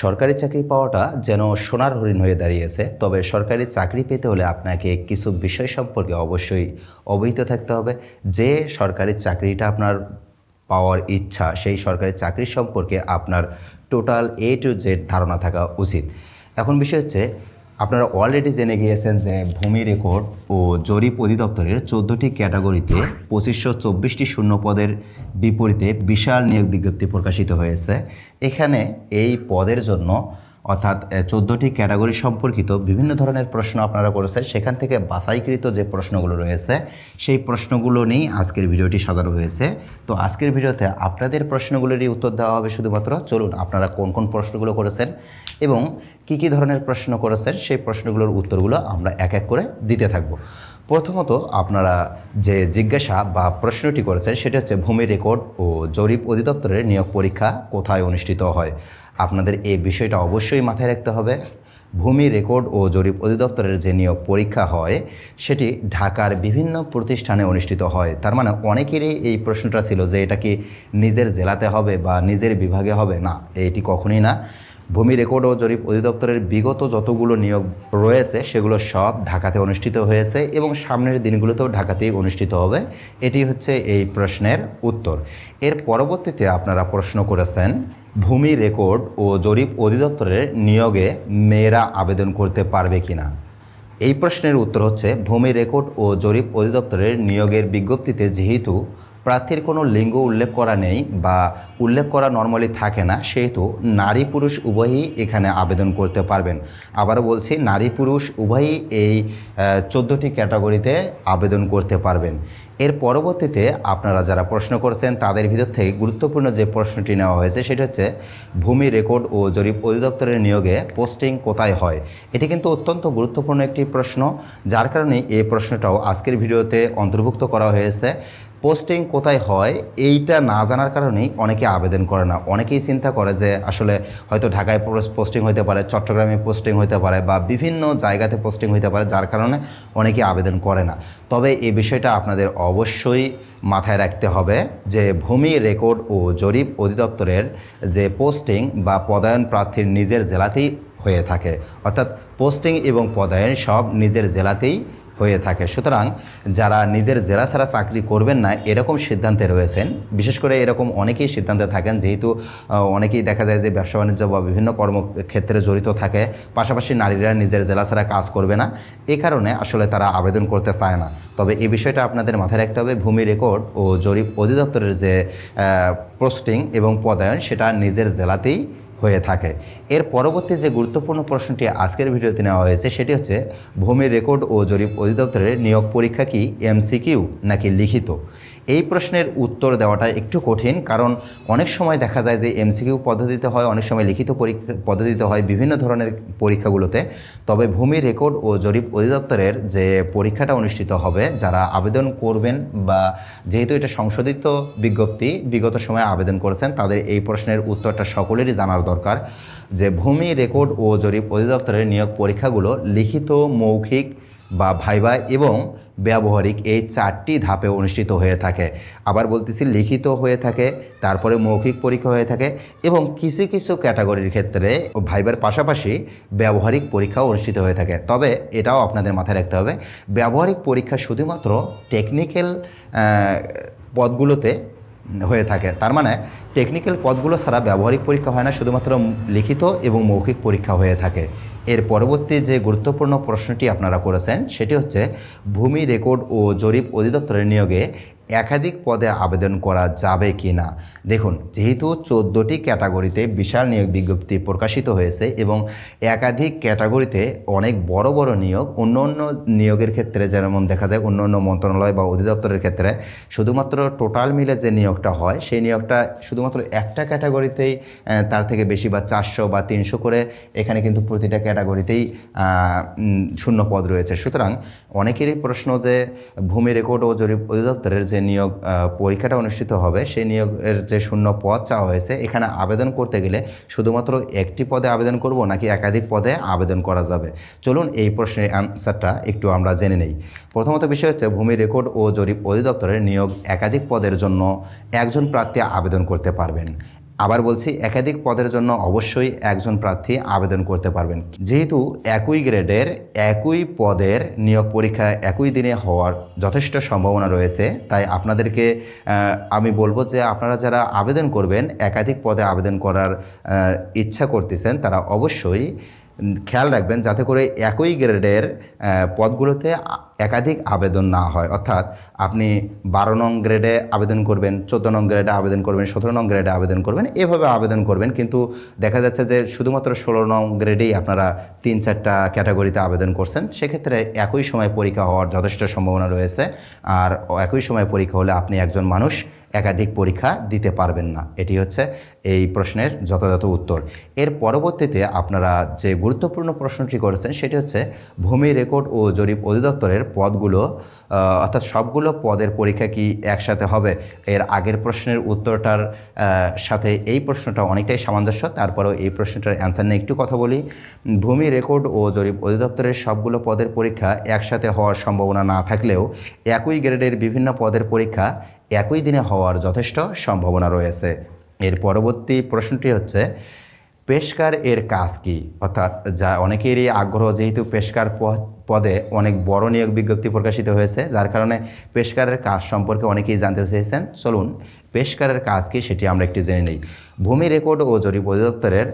সরকারি চাকরি পাওয়াটা যেন সোনার হরিণ হয়ে দাঁড়িয়েছে, তবে সরকারি চাকরি পেতে হলে আপনাকে কিছু বিষয় সম্পর্কে অবশ্যই অবহিত থাকতে হবে। যে সরকারি চাকরিটা আপনার পাওয়ার ইচ্ছা, সেই সরকারি চাকরি সম্পর্কে আপনার টোটাল এ টু জেড ধারণা থাকা উচিত। এখন বিষয় হচ্ছে আপনারা অলরেডি জেনে গিয়েছেন যে ভূমি রেকর্ড ও জরিপ অধিদপ্তরের চোদ্দোটি ক্যাটাগরিতে পঁচিশশো চব্বিশটি শূন্য পদের বিপরীতে বিশাল নিয়োগ বিজ্ঞপ্তি প্রকাশিত হয়েছে। এখানে এই পদের জন্য অর্থাৎ চোদ্দোটি ক্যাটাগরি সম্পর্কিত বিভিন্ন ধরনের প্রশ্ন আপনারা করেছেন। সেখান থেকে বাছাইকৃত যে প্রশ্নগুলো রয়েছে, সেই প্রশ্নগুলো নিয়েই আজকের ভিডিওটি সাজানো হয়েছে। তো আজকের ভিডিওতে আপনাদের প্রশ্নগুলোরই উত্তর দেওয়া হবে শুধুমাত্র। চলুন, আপনারা কোন কোন প্রশ্নগুলো করেছেন এবং কি কি ধরনের প্রশ্ন করেছেন, সেই প্রশ্নগুলোর উত্তরগুলো আমরা এক এক করে দিতে থাকব। প্রথমত, আপনারা যে জিজ্ঞাসা বা প্রশ্নটি করেছেন, সেটা হচ্ছে ভূমি রেকর্ড ও জরিপ অধিদপ্তরের নিয়োগ পরীক্ষা কোথায় অনুষ্ঠিত হয়? আপনাদের এই বিষয়টা অবশ্যই মাথায় রাখতে হবে। ভূমি রেকর্ড ও জরিপ অধিদপ্তরের যে নিয়োগ পরীক্ষা হয়, সেটি ঢাকার বিভিন্ন প্রতিষ্ঠানে অনুষ্ঠিত হয়। তার মানে অনেকেরই এই প্রশ্নটা ছিল যে এটা কি নিজের জেলাতে হবে বা নিজের বিভাগে হবে? না, এটি কখনোই না। ভূমি রেকর্ড ও জরিপ অধিদপ্তরের বিগত যতগুলো নিয়োগ রয়েছে, সেগুলো সব ঢাকাতে অনুষ্ঠিত হয়েছে এবং সামনের দিনগুলোতেও ঢাকাতেই অনুষ্ঠিত হবে। এটি হচ্ছে এই প্রশ্নের উত্তর। এর পরবর্তীতে আপনারা প্রশ্ন করেছেন ভূমি রেকর্ড ও জরিপ অধিদপ্তরের নিয়োগে মেয়েরা আবেদন করতে পারবে কি না এই প্রশ্নের উত্তর হচ্ছে, ভূমি রেকর্ড ও জরিপ অধিদপ্তরের নিয়োগের বিজ্ঞপ্তিতে যেহেতু প্রার্থীর কোনো লিঙ্গ উল্লেখ করা নেই বা উল্লেখ করা নর্মালি থাকে না, সেহেতু নারী পুরুষ উভয়ই এখানে আবেদন করতে পারবেন। আবারও বলছি, নারী পুরুষ উভয়ই এই চোদ্দোটি ক্যাটাগরিতে আবেদন করতে পারবেন। এর পরবর্তীতে আপনারা যারা প্রশ্ন করেছেন, তাদের ভিতর থেকে গুরুত্বপূর্ণ যে প্রশ্নটি নেওয়া হয়েছে, সেটা হচ্ছে ভূমি রেকর্ড ও জরিপ অধিদপ্তরের নিয়োগে পোস্টিং কোথায় হয়? এটি কিন্তু অত্যন্ত গুরুত্বপূর্ণ একটি প্রশ্ন, যার কারণে এই প্রশ্নটাও আজকের ভিডিওতে অন্তর্ভুক্ত করা হয়েছে। পোস্টিং কোথায় হয়, এইটা না জানার কারণেই অনেকে আবেদন করে না। অনেকেই চিন্তা করে যে আসলে হয়তো ঢাকায় পোস্টিং হতে পারে, চট্টগ্রামে পোস্টিং হতে পারে বা বিভিন্ন জায়গাতে পোস্টিং হতে পারে, যার কারণে অনেকে আবেদন করে না। তবে এই বিষয়টা আপনাদের অবশ্যই মাথায় রাখতে হবে যে ভূমি রেকর্ড ও জরিপ অধিদপ্তরের যে পোস্টিং বা পদায়ন প্রার্থীর নিজের জেলাতেই হয়ে থাকে। অর্থাৎ পোস্টিং এবং পদায়ন সব নিজের জেলাতেই হয়ে থাকে। সুতরাং যারা নিজের জেলা ছাড়া চাকরি করবেন না, এরকম সিদ্ধান্তে রয়েছেন। বিশেষ করে এরকম অনেকেই সিদ্ধান্তে থাকেন, যেহেতু অনেকেই দেখা যায় যে ব্যবসা বাণিজ্য বা বিভিন্ন কর্মক্ষেত্রে জড়িত থাকে। পাশাপাশি নারীরা নিজের জেলা ছাড়া কাজ করবে না। এ কারণে আসলে তারা আবেদন করতে চায় না। তবে এই বিষয়টা আপনাদের মাথায় রাখতে হবে। ভূমি রেকর্ড ও জরিপ অধিদপ্তরের যে পোস্টিং এবং পদায়ন, সেটা নিজের জেলাতেই হয়ে থাকে। এর পরবর্তী যে গুরুত্বপূর্ণ প্রশ্নটি আজকের ভিডিওতে নেওয়া হয়েছে, সেটি হচ্ছে, ভূমি রেকর্ড ও জরিপ অধিদপ্তরের নিয়োগ পরীক্ষা কি এমসিকিউ নাকি লিখিত? এই প্রশ্নের উত্তর দেওয়াটা একটু কঠিন, কারণ অনেক সময় দেখা যায় যে এমসিকিউ পদ্ধতিতে হয়, অনেক সময় লিখিত পরীক্ষা, পদ্ধতিতে হয় বিভিন্ন ধরনের পরীক্ষাগুলোতে। তবে ভূমি রেকর্ড ও জরিপ অধিদপ্তরের যে পরীক্ষাটা অনুষ্ঠিত হবে, যারা আবেদন করবেন বা যেহেতু এটা সংশোধিত বিজ্ঞপ্তি, বিগত সময়ে আবেদন করেছেন, তাদের এই প্রশ্নের উত্তরটা সকলেরই জানার দরকার যে ভূমি রেকর্ড ও জরিপ অধিদপ্তরের নিয়োগ পরীক্ষাগুলো লিখিত, মৌখিক বা ভাইবা এবং ব্যবহারিক এই চারটি ধাপে অনুষ্ঠিত হয়ে থাকে। আবার বলতেছি লিখিত হয়ে থাকে, তারপরে মৌখিক পরীক্ষা হয়ে থাকে এবং কিছু কিছু ক্যাটাগরির ক্ষেত্রে ভাইবার পাশাপাশি ব্যবহারিক পরীক্ষাও অনুষ্ঠিত হয়ে থাকে। তবে এটাও আপনাদের মাথায় রাখতে হবে, ব্যবহারিক পরীক্ষা শুধুমাত্র টেকনিক্যাল পদগুলোতে হয়ে থাকে। তার মানে টেকনিক্যাল পদগুলো ছাড়া ব্যবহারিক পরীক্ষা হয় না, শুধুমাত্র লিখিত এবং মৌখিক পরীক্ষা হয়ে থাকে। এর পরবর্তী যে গুরুত্বপূর্ণ প্রশ্নটি আপনারা করেছেন, সেটি হচ্ছে ভূমি রেকর্ড ও জরিপ অধিদপ্তরের নিয়োগে একাধিক পদে আবেদন করা যাবে কি না? দেখুন, যেহেতু চোদ্দোটি ক্যাটাগরিতে বিশাল নিয়োগ বিজ্ঞপ্তি প্রকাশিত হয়েছে এবং একাধিক ক্যাটাগরিতে অনেক বড় বড় নিয়োগ, অন্য অন্য নিয়োগের ক্ষেত্রে যেমন দেখা যায় অন্য অন্য মন্ত্রণালয় বা অধিদপ্তরের ক্ষেত্রে শুধুমাত্র টোটাল মিলে যে নিয়োগটা হয়, সেই নিয়োগটা শুধুমাত্র একটা ক্যাটাগরিতেই তার থেকে বেশি বা চারশো বা তিনশো করে এখানে কিন্তু প্রতিটা ক্যাটাগরিতেই শূন্য পদ রয়েছে। সুতরাং অনেকেরই প্রশ্ন যে ভূমি রেকর্ড ও জরিপ অধিদপ্তরের যে নিয়োগ পরীক্ষাটা অনুষ্ঠিত হবে, সেই নিয়োগের যে শূন্য পদ চাওয়া হয়েছে, এখানে আবেদন করতে গেলে শুধুমাত্র একটি পদে আবেদন করব নাকি একাধিক পদে আবেদন করা যাবে? চলুন এই প্রশ্নের অ্যান্সারটা একটু আমরা জেনে নেই। প্রথমত বিষয় হচ্ছে ভূমি রেকর্ড ও জরিপ অধিদপ্তরের নিয়োগ একাধিক পদের জন্য একজন প্রার্থী আবেদন করতে পারবেন। আবার বলছি, একাধিক পদের জন্য অবশ্যই একজন প্রার্থী আবেদন করতে পারবেন। যেহেতু একই গ্রেডের, একই পদের নিয়োগ পরীক্ষা একই দিনে হওয়ার যথেষ্ট সম্ভাবনা রয়েছে, তাই আপনাদেরকে আমি বলব যে আপনারা যারা আবেদন করবেন, একাধিক পদে আবেদন করার ইচ্ছা করতেছেন, তারা অবশ্যই খেয়াল রাখবেন যাতে করে একই গ্রেডের পদগুলোতে একাধিক আবেদন না হয়। অর্থাৎ আপনি বারো নং গ্রেডে আবেদন করবেন, চোদ্দ নং গ্রেডে আবেদন করবেন, সতেরো নং গ্রেডে আবেদন করবেন, এভাবে আবেদন করবেন। কিন্তু দেখা যাচ্ছে যে শুধুমাত্র ষোলো নং গ্রেডেই আপনারা তিন চারটা ক্যাটাগরিতে আবেদন করছেন। সেক্ষেত্রে একই সময় পরীক্ষা হওয়ার যথেষ্ট সম্ভাবনা রয়েছে। আর একই সময় পরীক্ষা হলে আপনি একজন মানুষ। একাধিক পরীক্ষা দিতে পারবেন না। এটি হচ্ছে এই প্রশ্নের যথাযথ উত্তর। এর পরবর্তীতে আপনারা যে গুরুত্বপূর্ণ প্রশ্নটি করেছেন, সেটি হচ্ছে ভূমি রেকর্ড ও জরিপ অধিদপ্তরের পদগুলো অর্থাৎ সবগুলো পদের পরীক্ষা কি একসাথে হবে? এর আগের প্রশ্নের উত্তরটার সাথে এই প্রশ্নটা অনেকটাই সামঞ্জস্য, তারপরেও এই প্রশ্নটার অ্যান্সার নিয়ে একটু কথা বলি। ভূমি রেকর্ড ও জরিপ অধিদপ্তরের সবগুলো পদের পরীক্ষা একসাথে হওয়ার সম্ভাবনা না থাকলেও একই গ্রেডের বিভিন্ন পদের পরীক্ষা একই দিনে হওয়ার যথেষ্ট সম্ভাবনা রয়েছে। এর পরবর্তী প্রশ্নটি হচ্ছে, পেশকার এর কাজ কি? অর্থাৎ যা অনেকেরই আগ্রহ, যেহেতু পেশকার পদে অনেক বড় নিয়োগ বিজ্ঞপ্তি প্রকাশিত হয়েছে, যার কারণে পেশকারের কাজ সম্পর্কে অনেকেই জানতে চেয়েছেন। চলুন, পেশকারের কাজ কি সেটি আমরা একটু জেনে নিই। ভূমি রেকর্ড ও জরিপ অধিদপ্তরের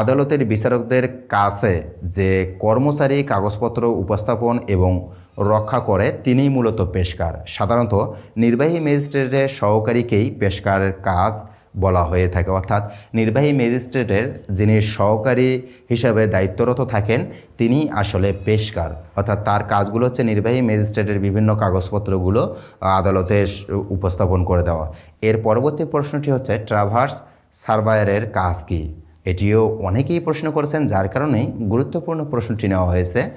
আদালতের বিচারকদের কাছে যে কর্মচারী, কাগজপত্র উপস্থাপন এবং রক্ষা করে তিনিই মূলত পেশকার। সাধারণত নির্বাহী ম্যাজিস্ট্রেটের সহকারীকেই পেশকারের কাজ বলা হয়ে থাকে। অর্থাৎ নির্বাহী ম্যাজিস্ট্রেটের যিনি সহকারী হিসাবে দায়িত্বরত থাকেন, তিনি আসলে পেশকার। অর্থাৎ তার কাজগুলো হচ্ছে নির্বাহী ম্যাজিস্ট্রেটের বিভিন্ন কাগজপত্রগুলো আদালতে উপস্থাপন করে দেওয়া। এর পরবর্তী প্রশ্নটি হচ্ছে, ট্রাভার্স সার্ভায়ারের কাজ কী? এটিও অনেকেই প্রশ্ন করেছেন, যার কারণেই গুরুত্বপূর্ণ প্রশ্নটি নেওয়া হয়েছে।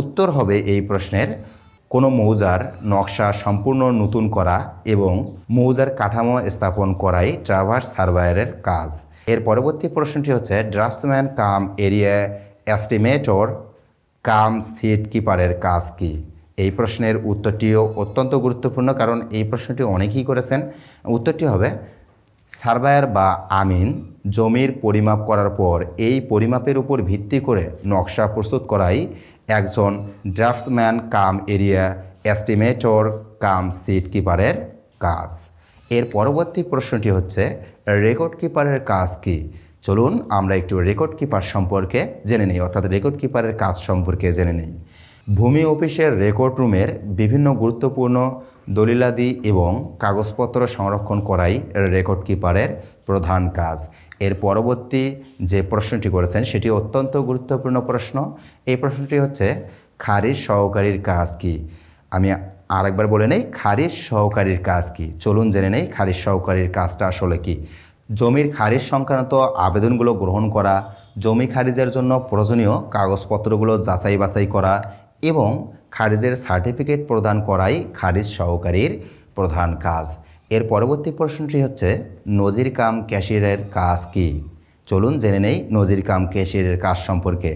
উত্তর হবে এই প্রশ্নের কোনো মৌজার নকশা সম্পূর্ণ নতুন করা এবং মৌজার কাঠামো স্থাপন করাই ট্রাভার্স সার্ভায়ারের কাজ। এর পরবর্তী প্রশ্নটি হচ্ছে, ড্রাফটসম্যান কাম এরিয়া অ্যাস্টিমেটর কাম স্থিট কিপারের কাজ কি? এই প্রশ্নের উত্তরটিও অত্যন্ত গুরুত্বপূর্ণ, কারণ এই প্রশ্নটি অনেকেই করেছেন। উত্তরটি হবে সার্ভায়ার বা আমিন জমির পরিমাপ করার পর এই পরিমাপের উপর ভিত্তি করে নকশা প্রস্তুত করাই একজন draftsman cum area estimator, cum seat কিপারের কাজ। এর পরবর্তী প্রশ্নটি হচ্ছে, রেকর্ড কিপারের কাজ কি? চলুন আমরা একটু রেকর্ড কিপার সম্পর্কে জেনে নিই, অর্থাৎ রেকর্ড কিপারের কাজ সম্পর্কে জেনে নিই। ভূমি অফিসের রেকর্ড রুমের বিভিন্ন গুরুত্বপূর্ণ দলিলাদি এবং কাগজপত্র সংরক্ষণ করাই রেকর্ড কিপারের প্রধান কাজ। এর পরবর্তী যে প্রশ্নটি করেছেন, সেটি অত্যন্ত গুরুত্বপূর্ণ প্রশ্ন। এই প্রশ্নটি হচ্ছে, খারিজ সহকারীর কাজ কি? আমি আরেকবার বলে নেই, খারিজ সহকারীর কাজ কি? চলুন জেনে নেই, খারিজ সহকারীর কাজটা আসলে কি? জমির খারিজ সংক্রান্ত আবেদনগুলো গ্রহণ করা, জমি খারিজের জন্য প্রয়োজনীয় কাগজপত্রগুলো যাচাই বাছাই করা এবং খারিজের সার্টিফিকেট প্রদান করাই খারিজ সহকারীর প্রধান কাজ। এর পরবর্তী প্রশ্নটি হচ্ছে, নজির কাম ক্যাশিয়ারের কাজ কি? চলুন জেনে নেই নজির কাম ক্যাশিয়ারের কাজ সম্পর্কে।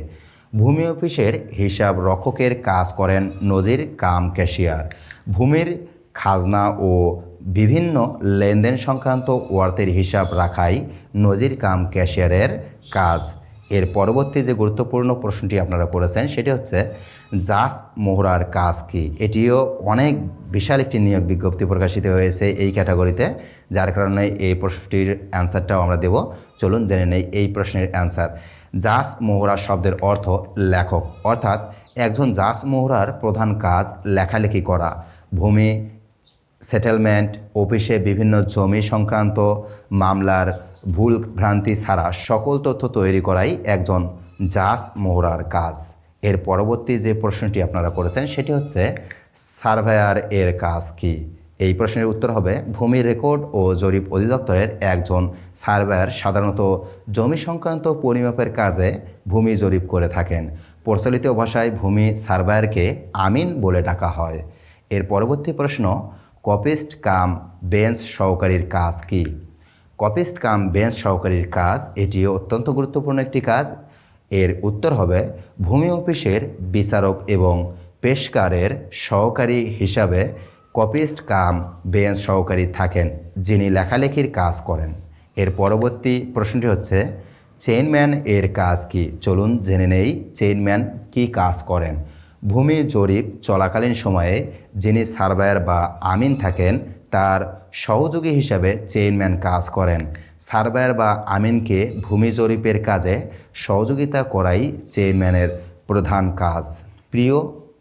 ভূমি অফিসের হিসাব রক্ষকের কাজ করেন নজির কাম ক্যাশিয়ার। ভূমির খাজনা ও বিভিন্ন লেনদেন সংক্রান্ত ওয়ার্থের হিসাব রাখাই নজির কাম ক্যাশিয়ারের কাজ। এর পরবর্তী যে গুরুত্বপূর্ণ প্রশ্নটি আপনারা করেছেন, সেটি হচ্ছে, জাস মোহরার কাজ কি? এটিও অনেক বিশাল একটি নিয়োগ বিজ্ঞপ্তি প্রকাশিত হয়েছে এই ক্যাটাগরিতে, যার কারণে এই প্রশ্নটির অ্যান্সারটাও আমরা দেব। চলুন জেনে নেই এই প্রশ্নের অ্যান্সার। জাস মোহরা শব্দের অর্থ লেখক। অর্থাৎ, একজন জাস মোহরার প্রধান কাজ লেখালেখি করা। ভূমি, সেটেলমেন্ট, অফিসে বিভিন্ন জমি সংক্রান্ত মামলার ভুল ভ্রান্তি ছাড়া সকল তথ্য তৈরি করাই একজন জাস মোহরার কাজ। এর পরবর্তী যে প্রশ্নটি আপনারা করেছেন, সেটি হচ্ছে, সার্ভেয়ার এর কাজ কি? এই প্রশ্নের উত্তর হবে, ভূমি রেকর্ড ও জরিপ অধিদপ্তরের একজন সার্ভেয়ার সাধারণত জমি সংক্রান্ত পরিমাপের কাজে ভূমি জরিপ করে থাকেন। প্রচলিত ভাষায় ভূমি সার্ভেয়ারকে আমিন বলে ডাকা হয়। এর পরবর্তী প্রশ্ন, কপিস্ট কাম বেঞ্চ সহকারীর কাজ কি? কপিস্ট কাম বেঞ্চ সহকারীর কাজ এটিও অত্যন্ত গুরুত্বপূর্ণ একটি কাজ। এর উত্তর হবে ভূমি অফিসের বিচারক এবং পেশকারের সহকারী হিসাবে কপিস্ট কাম বেঞ্চ সহকারী থাকেন, যিনি লেখালেখির কাজ করেন। এর পরবর্তী প্রশ্নটি হচ্ছে চেইনম্যান এর কাজ কি? চলুন জেনে নেই চেইনম্যান কি কাজ করেন। ভূমি জরিপ চলাকালীন সময়ে যিনি সার্ভায়ার বা আমিন থাকেন তার সহযোগী হিসাবে চেয়ারম্যান কাজ করেন। সার্ভার বা আমিনকে ভূমি জরিপের কাজে সহযোগিতা করাই চেয়ারম্যানের প্রধান কাজ। প্রিয়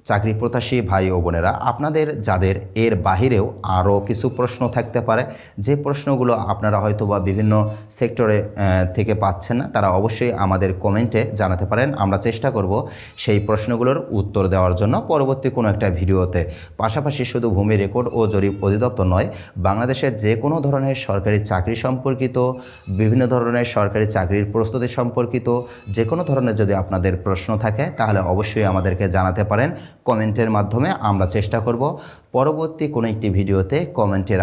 চাকরি প্রত্যাশী ভাই ও বোনেরা, আপনাদের, যাদের এর বাহিরেও আরও কিছু প্রশ্ন থাকতে পারে, যে প্রশ্নগুলো আপনারা হয়তো বা বিভিন্ন সেক্টরে থেকে পাচ্ছেন না, তারা অবশ্যই আমাদের কমেন্টে জানাতে পারেন। আমরা চেষ্টা করব সেই প্রশ্নগুলোর উত্তর দেওয়ার জন্য। পরবর্তী কোনো একটা ভিডিওতে, পাশাপাশি শুধু ভূমি রেকর্ড ও জরিপ অধিদপ্তর নয়, বাংলাদেশের যে কোনো ধরনের সরকারি চাকরি সম্পর্কিত, বিভিন্ন ধরনের সরকারি চাকরির প্রস্তুতি সম্পর্কিত, যে কোনো ধরনের যদি আপনাদের প্রশ্ন থাকে, তাহলে অবশ্যই আমাদেরকে জানাতে পারেন। কমেন্টের মাধ্যমে আমরা চেষ্টা করব পরবর্তী কোনো একটি ভিডিওতে কমেন্টের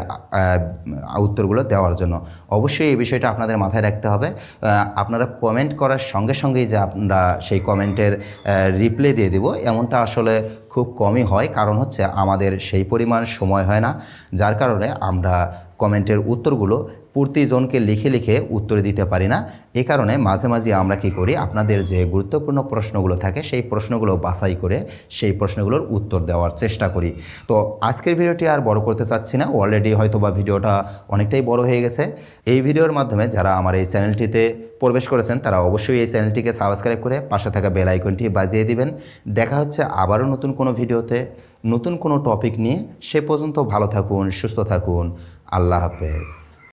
উত্তরগুলো দেওয়ার জন্য। অবশ্যই এই বিষয়টা আপনাদের মাথায় রাখতে হবে। আপনারা কমেন্ট করার সঙ্গে সঙ্গেই যে আমরা সেই কমেন্টের রিপ্লে দিয়ে দিব, এমনটা আসলে খুব কমই হয়। কারণ হচ্ছে আমাদের সেই পরিমাণ সময় হয় না। যার কারণে আমরা কমেন্টের উত্তরগুলো প্রতিজনকে লিখে লিখে উত্তর দিতে পারি না। এ কারণে মাঝে মাঝে আমরা কি করি, আপনাদের যে গুরুত্বপূর্ণ প্রশ্নগুলো থাকে, সেই প্রশ্নগুলো বাছাই করে সেই প্রশ্নগুলোর উত্তর দেওয়ার চেষ্টা করি। তো আজকের ভিডিওটি আর বড় করতে চাচ্ছি না। অলরেডি হয়তো বা ভিডিওটা অনেকটাই বড় হয়ে গেছে। এই ভিডিওর মাধ্যমে যারা আমার এই চ্যানেলটিতে প্রবেশ করেছেন, তারা অবশ্যই এই চ্যানেলটিকে সাবস্ক্রাইব করে পাশে থাকা বেল আইকনটি বাজিয়ে দিবেন। দেখা হচ্ছে আবারও নতুন কোনো ভিডিওতে। নতুন কোনো টপিক নিয়ে। সে পর্যন্ত ভালো থাকুন, সুস্থ থাকুন। আল্লাহ হাফেজ।